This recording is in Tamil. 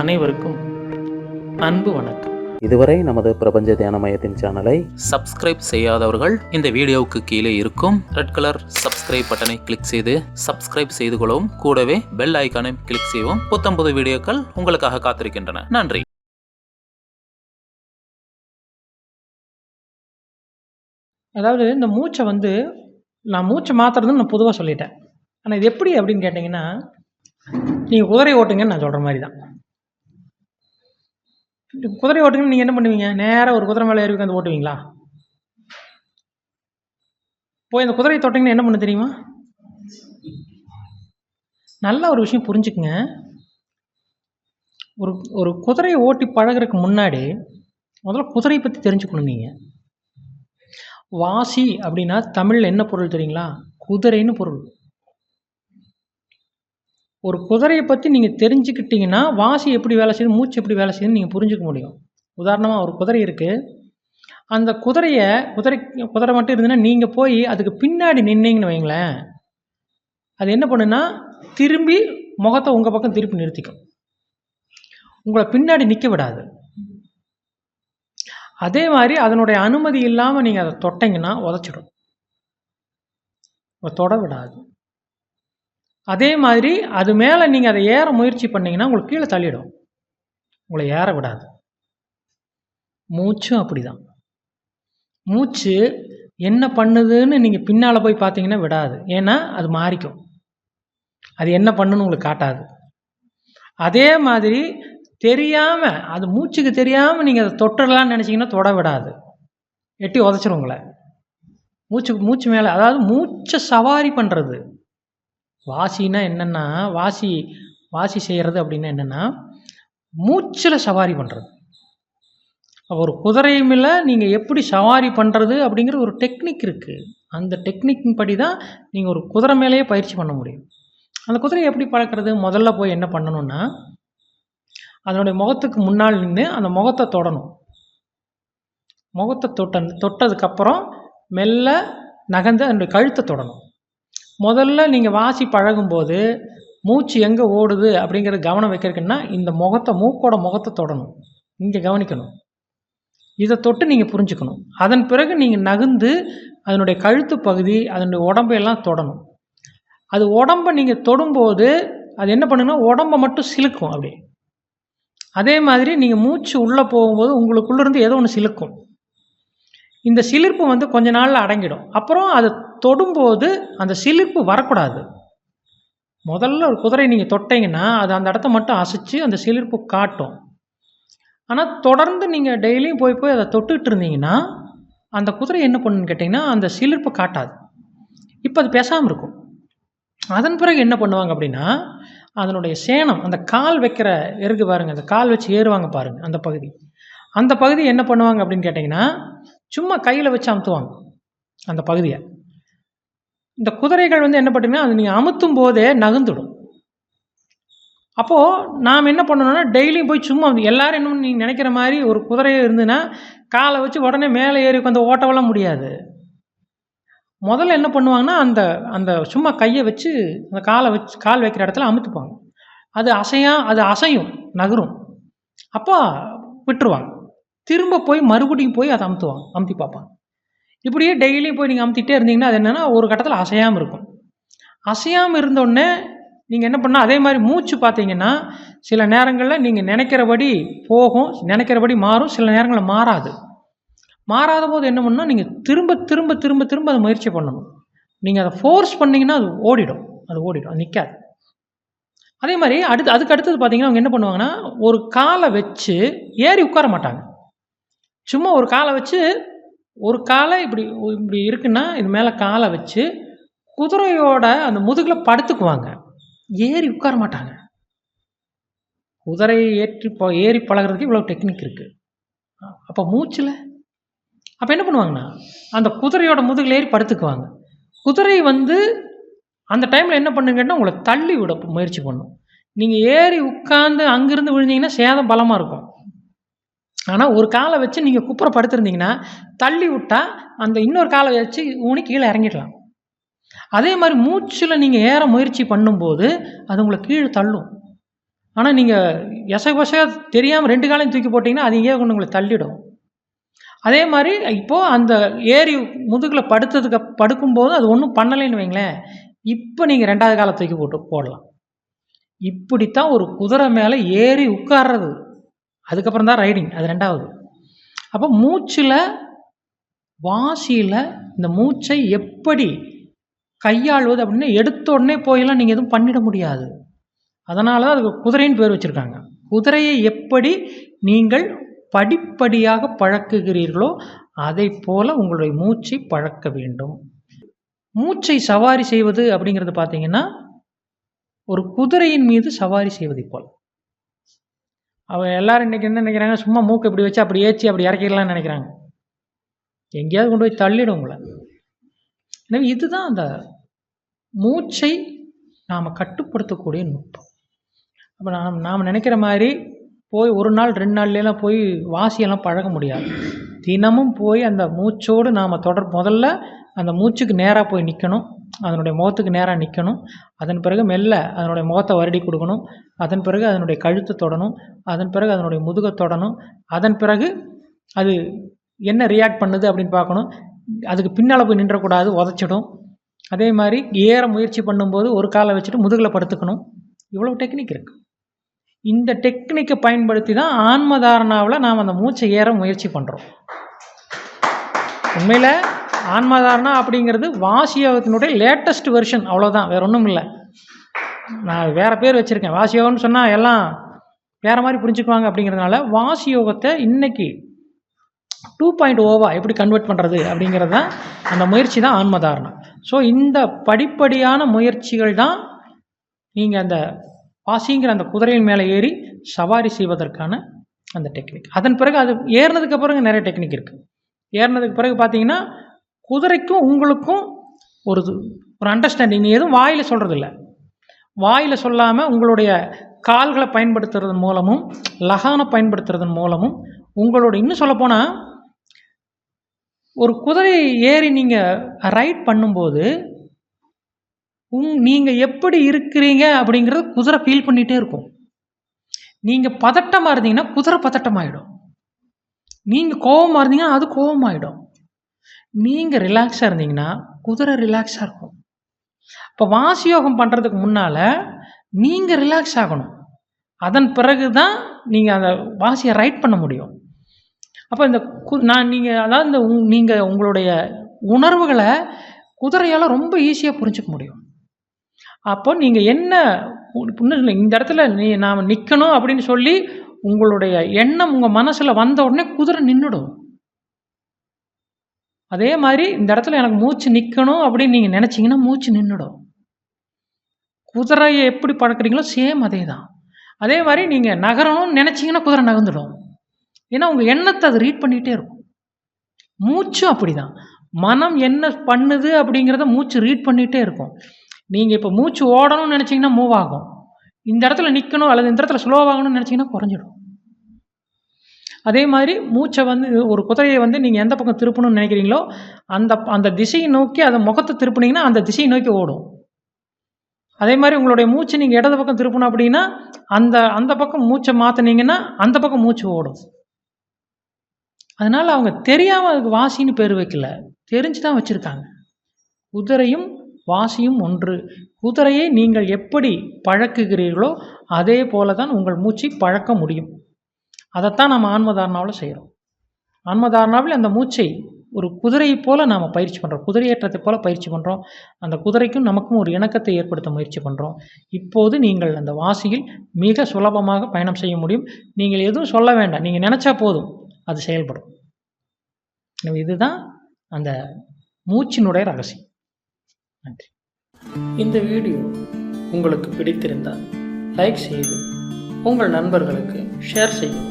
அனைவருக்கும் அன்பு வணக்கம். இதுவரை நமது பிரபஞ்ச தியான மையத்தின் சேனலை சப்ஸ்கிரைப் செய்யாதவர்கள் இந்த வீடியோவுக்கு கீழே இருக்கும் ரெட் கலர் சப்ஸ்கிரைப் பட்டனை கிளிக் செய்து சப்ஸ்கிரைப் செய்து கொள்ளவும். கூடவே பெல் ஐக்கானை கிளிக் செய்யவும். புத்தம்புது வீடியோக்கள் உங்களுக்காக காத்திருக்கின்றன. நன்றி. அதாவது இந்த மூச்சை வந்து நான் மூச்சை மாத்துறதுன்னு நான் பொதுவாக சொல்லிட்டேன். ஆனால் இது எப்படி அப்படின்னு கேட்டிங்கன்னா நீங்கள் குதிரை ஓட்டுங்கன்னு நான் சொல்கிற மாதிரி தான் குதிரை ஓட்டுங்கன்னு நீங்கள் என்ன பண்ணுவீங்க? நேராக ஒரு குதிரை மேலே ஏறி உட்காந்து ஓட்டுவீங்களா? போய் அந்த குதிரையை தொட்டிங்கன்னா என்ன பண்ண தெரியுமா? நல்ல ஒரு விஷயம் புரிஞ்சுக்குங்க. ஒரு ஒரு குதிரையை ஓட்டி பழகுறதுக்கு முன்னாடி முதல்ல குதிரையை பற்றி தெரிஞ்சுக்கணும் நீங்கள் வாசி அப்படின்னா தமிழில் என்ன பொருள் தெரியுங்களா? குதிரைன்னு பொருள். ஒரு குதிரையை பற்றி நீங்கள் தெரிஞ்சுக்கிட்டீங்கன்னா வாசி எப்படி வேலை செய்யுது மூச்சு எப்படி வேலை செய்யுதுன்னு நீங்கள் புரிஞ்சுக்க முடியும். உதாரணமாக ஒரு குதிரை இருக்குது அந்த குதிரையை குதிரை குதிரை மட்டும் இருந்ததுன்னா நீங்கள் போய் அதுக்கு பின்னாடி நின்னீங்கன்னு வைங்களேன். அது என்ன பண்ணுன்னா திரும்பி முகத்தை உங்கள் பக்கம் திருப்பி நிறுத்திக்கும். உங்களை பின்னாடி நிற்க விடாது. அதே மாதிரி அதனுடைய அனுமதி இல்லாமல் நீங்கள் அதை தொட்டிங்கன்னா உதச்சிடும். தொட விடாது. அதே மாதிரி அது மேலே நீங்கள் அதை ஏற முயற்சி பண்ணீங்கன்னா உங்களுக்கு கீழே தள்ளிடும். உங்களை ஏற விடாது. மூச்சும் அப்படிதான். மூச்சு என்ன பண்ணுதுன்னு நீங்கள் பின்னால் போய் பார்த்தீங்கன்னா விடாது. ஏன்னா அது மாறிக்கும். அது என்ன பண்ணுன்னு உங்களுக்கு காட்டாது. அதே மாதிரி தெரியாமல் அது மூச்சுக்கு தெரியாமல் நீங்கள் அதை தொட்டுடலான்னு நினச்சிங்கன்னா தொட விடாது. எட்டி உதச்சிரும் உங்களை. மூச்சு மூச்சு மேலே அதாவது மூச்சை சவாரி பண்ணுறது வாசின்னா என்னென்னா வாசி வாசி செய்கிறது அப்படின்னா என்னென்னா மூச்சில் சவாரி பண்ணுறது ஒரு குதிரை மேல நீங்கள் எப்படி சவாரி பண்ணுறது அப்படிங்கிற ஒரு டெக்னிக் இருக்குது அந்த டெக்னிக் படி தான் நீங்கள் ஒரு குதிரை மேலேயே பயிற்சி பண்ண முடியும். அந்த குதிரையை எப்படி பழக்கிறது? முதல்ல போய் என்ன பண்ணணும்னா அதனுடைய முகத்துக்கு முன்னால் நின்று அந்த முகத்தை தொடணும். முகத்தை தொட்ட தொட்டதுக்கப்புறம் மெல்ல நகர்ந்து அதனுடைய கழுத்தை தொடணும். முதல்ல நீங்கள் வாசி பழகும்போது மூச்சு எங்கே ஓடுது அப்படிங்கிறது கவனம் வைக்கிறதுக்குன்னா இந்த முகத்தை மூக்கோட முகத்தை தொடணும். இங்கே கவனிக்கணும். இதை தொட்டு நீங்கள் புரிஞ்சுக்கணும். அதன் பிறகு நீங்கள் நகுந்து அதனுடைய கழுத்து பகுதி அதனுடைய உடம்பையெல்லாம் தொடணும். அது உடம்பை நீங்கள் தொடும்போது அது என்ன பண்ணுன்னா உடம்பை மட்டும் சிலுக்கும் அப்படியே அதே மாதிரி நீங்கள் மூச்சு உள்ளே போகும்போது உங்களுக்குள்ளேருந்து ஏதோ ஒன்று சிலுக்கும். இந்த சிலிர்ப்பு வந்து கொஞ்ச நாளில் அடங்கிடும். அப்புறம் அதை தொடும்போது அந்த சிலிர்ப்பு வரக்கூடாது. முதல்ல ஒரு குதிரை நீங்கள் தொட்டிங்கன்னா அது அந்த இடத்த மட்டும் அசைச்சு அந்த சிலிர்ப்பு காட்டும். ஆனால் தொடர்ந்து நீங்கள் டெய்லியும் போய் போய் அதை தொட்டுக்கிட்டு இருந்தீங்கன்னா அந்த குதிரை என்ன பண்ணுன்னு கேட்டிங்கன்னா அந்த சிலிர்ப்பு காட்டாது. இப்போ அது பேசாமல் இருக்கும். அதன் பிறகு என்ன பண்ணுவாங்க அப்படின்னா அதனுடைய சேனம் அந்த கால் வைக்கிற இருக்கு பாருங்கள் அந்த கால் வச்சு ஏறுவாங்க பாருங்கள் அந்த பகுதி. அந்த பகுதி என்ன பண்ணுவாங்க அப்படின்னு கேட்டிங்கன்னா சும்மா கையில் வச்சு அமுத்துவாங்க அந்த பகுதியை. இந்த குதிரைகள் வந்து என்ன பண்ணுங்கன்னா அது நீங்கள் அமுத்தும் போதே நகுந்துடும் அப்போது நாம் என்ன பண்ணணும்னா டெய்லியும் போய் சும்மா எல்லோரும் என்ன நீங்கள் நினைக்கிற மாதிரி ஒரு குதிரையை இருந்துன்னா காலை வச்சு உடனே மேலே ஏறி உட்காந்து ஓட்டவெல்லாம் முடியாது. முதல்ல என்ன பண்ணுவாங்கன்னா அந்த அந்த சும்மா கையை வச்சு அந்த காலை வச்சு கால் வைக்கிற இடத்துல அமுத்துப்பாங்க. அது அசையா அது அசையும் நகரும். அப்போ விட்டுருவாங்க. திரும்ப போய் மறுபடியும் போய் அதை அமுத்துவாங்க அமுத்தி பார்ப்பாங்க. இப்படியே டெய்லியும் போய் நீங்கள் அமுத்திட்டே இருந்தீங்கன்னா அது என்னென்னா ஒரு கட்டத்தில் அசையாமல் இருக்கும். அசையாமல் இருந்தோடனே நீங்கள் என்ன பண்ணால் அதே மாதிரி மூச்சு பார்த்தீங்கன்னா சில நேரங்களில் நீங்கள் நினைக்கிறபடி போகும் நினைக்கிறபடி மாறும் சில நேரங்களில் மாறாது. மாறாத போது என்ன பண்ணால் நீங்கள் திரும்ப திரும்ப திரும்ப திரும்ப அதை முயற்சி பண்ணணும். நீங்கள் அதை ஃபோர்ஸ் பண்ணிங்கன்னா அது ஓடிடும். அது ஓடிடும். அது நிற்காது அதே மாதிரி அடுத்து அதுக்கு அடுத்தது பார்த்தீங்கன்னா அவங்க என்ன பண்ணுவாங்கன்னா ஒரு காலை வச்சு ஏறி உட்கார மாட்டாங்க. சும்மா ஒரு காலை வச்சு ஒரு காலை இப்படி இப்படி இருக்குன்னா இது மேலே காலை வச்சு குதிரையோட அந்த முதுகில் படுத்துக்குவாங்க. ஏறி உட்கார மாட்டாங்க. குதிரையை ஏற்றி ப ஏறி பழகிறதுக்கு இவ்வளோ டெக்னிக் இருக்குது அப்போ மூச்சில் அப்போ என்ன பண்ணுவாங்கன்னா அந்த குதிரையோட முதுகில் ஏறி படுத்துக்குவாங்க. குதிரை வந்து அந்த டைமில் என்ன பண்ணுங்கன்னா உங்களை தள்ளி விட முயற்சி பண்ணும். நீங்கள் ஏறி உட்காந்து அங்கேருந்து விழுந்தீங்கன்னா சேதம் பலமாக இருக்கும். ஆனால் ஒரு காலை வச்சு நீங்கள் குப்புற படுத்திருந்தீங்கன்னா தள்ளி விட்டால் அந்த இன்னொரு காலை வச்சு ஊனி கீழே இறங்கிடலாம். அதே மாதிரி மூச்சில் நீங்கள் ஏற முயற்சி பண்ணும்போது அது உங்களை கீழே தள்ளும். ஆனால் நீங்கள் எசகபசக தெரியாமல் ரெண்டு காலையும் தூக்கி போட்டிங்கன்னா அது எங்கேயோ கொண்டு உங்களை தள்ளிடும். அதே மாதிரி இப்போது அந்த ஏறி முதுகில் படுத்ததுக்கு படுக்கும்போது அது ஒன்றும் பண்ணலைன்னு வைங்களேன் இப்போ நீங்கள் ரெண்டாவது காலை தூக்கி போட்டு போடலாம். இப்படித்தான் ஒரு குதிரை மேலே ஏறி உட்கார்றது. அதுக்கப்புறம் தான் ரைடிங் அது ரெண்டாவது. அப்போ மூச்சில் வாசியில் இந்த மூச்சை எப்படி கையாள்வது அப்படின்னு எடுத்த உடனே போயெல்லாம் நீங்கள் எதுவும் பண்ணிட முடியாது. அதனால தான் அதுக்கு குதிரைன்னு பேர் வச்சுருக்காங்க. குதிரையை எப்படி நீங்கள் படிப்படியாக பழக்குகிறீர்களோ அதை போல உங்களுடைய மூச்சை பழக்க வேண்டும். மூச்சை சவாரி செய்வது அப்படிங்கிறது பார்த்தீங்கன்னா ஒரு குதிரையின் மீது சவாரி செய்வதை போல். அவள் எல்லோரும் இன்னைக்கு என்ன நினைக்கிறாங்க? சும்மா மூக்கு இப்படி வச்சு அப்படி ஏற்றி அப்படி இறக்கிடலாம்னு நினைக்கிறாங்க. எங்கேயாவது கொண்டு போய் தள்ளிடும் உங்களை. எனவே இதுதான் அந்த மூச்சை நாம் கட்டுப்படுத்தக்கூடிய நுட்பம். அப்போ நாம் நாம் நினைக்கிற மாதிரி போய் ஒரு நாள் ரெண்டு நாள்லாம் போய் வாசியெல்லாம் பழக முடியாது. தினமும் போய் அந்த மூச்சோடு நாம் தொடர் முதல்ல அந்த மூச்சுக்கு நேராக போய் நிற்கணும் அதனுடைய முகத்துக்கு நேராக நிற்கணும் அதன் பிறகு மெல்ல அதனுடைய முகத்தை வருடி கொடுக்கணும். அதன் பிறகு அதனுடைய கழுத்தை தொடணும். அதன் பிறகு அதனுடைய முதுகை தொடணும். அதன் பிறகு அது என்ன ரியாக்ட் பண்ணுது அப்படின்னு பார்க்கணும். அதுக்கு பின்னால் போய் நின்றக்கூடாது உதச்சிடும். அதே மாதிரி ஏற முயற்சி பண்ணும்போது ஒரு காலை வச்சுட்டு முதுகில் படுத்துக்கணும். இவ்வளோ டெக்னிக் இருக்குது இந்த டெக்னிக்கை பயன்படுத்தி தான் ஆன்மதாரணாவில் நாம் அந்த மூச்சை ஏற முயற்சி பண்ணுறோம் உண்மையில் ஆன்மதாரணா அப்படிங்கிறது வாசியோகத்தினுடைய லேட்டஸ்ட் வெர்ஷன் அவ்வளோதான் வேற ஒன்றும் இல்லை. நான் வேறு பேர் வச்சுருக்கேன். வாசியோகம்னு சொன்னால் எல்லாம் வேறு மாதிரி புரிஞ்சுக்குவாங்க அப்படிங்கிறதுனால வாசியோகத்தை இன்னைக்கு டூ பாயிண்ட் ஓவா எப்படி கன்வெர்ட் பண்ணுறது அப்படிங்கிறது தான் அந்த முயற்சி தான் ஆன்மதாரணம். ஸோ இந்த படிப்படியான முயற்சிகள் தான் நீங்கள் அந்த வாசிங்கிற அந்த குதிரையின் மேலே ஏறி சவாரி செய்வதற்கான அந்த டெக்னிக் அதன் பிறகு அது ஏறினதுக்கு பிறகு நிறைய டெக்னிக் இருக்குது ஏறினதுக்கு பிறகு பார்த்தீங்கன்னா குதிரைக்கும் உங்களுக்கும் ஒரு இது- ஒரு அண்டர்ஸ்டாண்டிங் நீ எதுவும் வாயில் சொல்கிறதில்ல வாயில் சொல்லாமல் உங்களுடைய கால்களை பயன்படுத்துறதன் மூலமும் லகானை பயன்படுத்துறதன் மூலமும் உங்களோட இன்னும் சொல்லப்போனால் ஒரு குதிரையை ஏறி நீங்கள் ரைட் பண்ணும்போது உங் நீங்கள் எப்படி இருக்கிறீங்க அப்படிங்கிறது குதிரை ஃபீல் பண்ணிகிட்டே இருக்கும். நீங்கள் பதட்டமாக இருந்தீங்கன்னா குதிரை பதட்டமாகிடும் நீங்கள் கோவமாக இருந்தீங்கன்னா அது கோவமாயிடும். நீங்கள் ரிலாக்ஸாக இருந்தீங்கன்னா குதிரை ரிலாக்ஸாக இருக்கும். இப்போ வாசியோகம் பண்ணுறதுக்கு முன்னால் நீங்கள் ரிலாக்ஸ் ஆகணும். அதன் பிறகு தான் நீங்கள் அந்த வாசியை ரைட் பண்ண முடியும். அப்போ இந்த கு நான் நீங்கள் அதாவது இந்த உங் நீங்கள் உங்களுடைய உணர்வுகளை குதிரையால் ரொம்ப ஈஸியாக புரிஞ்சுக்க முடியும். அப்போ நீங்கள் என்ன இன்னும் இந்த இடத்துல நீ நாம் நிற்கணும் அப்படின்னு சொல்லி உங்களுடைய எண்ணம் உங்கள் மனசில் வந்த உடனே குதிரை நின்றுடும் அதே மாதிரி இந்த இடத்துல எனக்கு மூச்சு நிற்கணும் அப்படின்னு நீங்கள் நினச்சிங்கன்னா மூச்சு நின்றுடும் குதிரையை எப்படி பழக்கிறீங்களோ சேம் அதே தான் அதே மாதிரி நீங்கள் நகரணும்னு நினச்சிங்கன்னா குதிரை நகர்ந்துடும். ஏன்னா உங்கள் எண்ணத்தை அது ரீட் பண்ணிகிட்டே இருக்கும். மூச்சும் அப்படி தான் மனம் என்ன பண்ணுது அப்படிங்கிறத மூச்சு ரீட் பண்ணிகிட்டே இருக்கும். நீங்கள் இப்போ மூச்சு ஓடணும்னு நினச்சிங்கன்னா மூவ் ஆகும். இந்த இடத்துல நிற்கணும் அல்லது இந்த இடத்துல ஸ்லோவாகணும்னு நினச்சிங்கன்னா குறைஞ்சிடும். அதே மாதிரி மூச்சை வந்து ஒரு குதிரையை வந்து நீங்கள் எந்த பக்கம் திருப்பணும்னு நினைக்கிறீங்களோ அந்த அந்த திசையை நோக்கி அதை முகத்தை திருப்புனீங்கன்னா அந்த திசையை நோக்கி ஓடும். அதே மாதிரி உங்களுடைய மூச்சு நீங்கள் இடது பக்கம் திருப்பணும் அப்படின்னா அந்த அந்த பக்கம் மூச்சை மாற்றினீங்கன்னா அந்த பக்கம் மூச்சு ஓடும். அதனால் அவங்க தெரியாமல் அதுக்கு வாசின்னு பேர் வைக்கல. தெரிஞ்சு தான் வச்சுருக்காங்க. குதிரையும் வாசியும் ஒன்று. குதிரையை நீங்கள் எப்படி பழக்குகிறீர்களோ அதே போல தான் உங்கள் மூச்சை பழக்க முடியும். அதைத்தான் நம்ம ஆன்மதாரணாவில் செய்கிறோம் ஆன்மதாரணாவில் அந்த மூச்சை ஒரு குதிரையை போல் நாம் பயிற்சி பண்ணுறோம் குதிரையேற்றத்தை போல் பயிற்சி பண்ணுறோம் அந்த குதிரைக்கும் நமக்கும் ஒரு இணக்கத்தை ஏற்படுத்த முயற்சி பண்ணுறோம் இப்போது நீங்கள் அந்த வாசியில் மிக சுலபமாக பயணம் செய்ய முடியும். நீங்கள் எதுவும் சொல்ல வேண்டாம். நீங்கள் நினச்சா போதும். அது செயல்படும். எனவே இதுதான் அந்த மூச்சினுடைய ரகசியம். நன்றி. இந்த வீடியோ உங்களுக்கு பிடித்திருந்தால் லைக் செய்து உங்கள் நண்பர்களுக்கு ஷேர் செய்யவும்.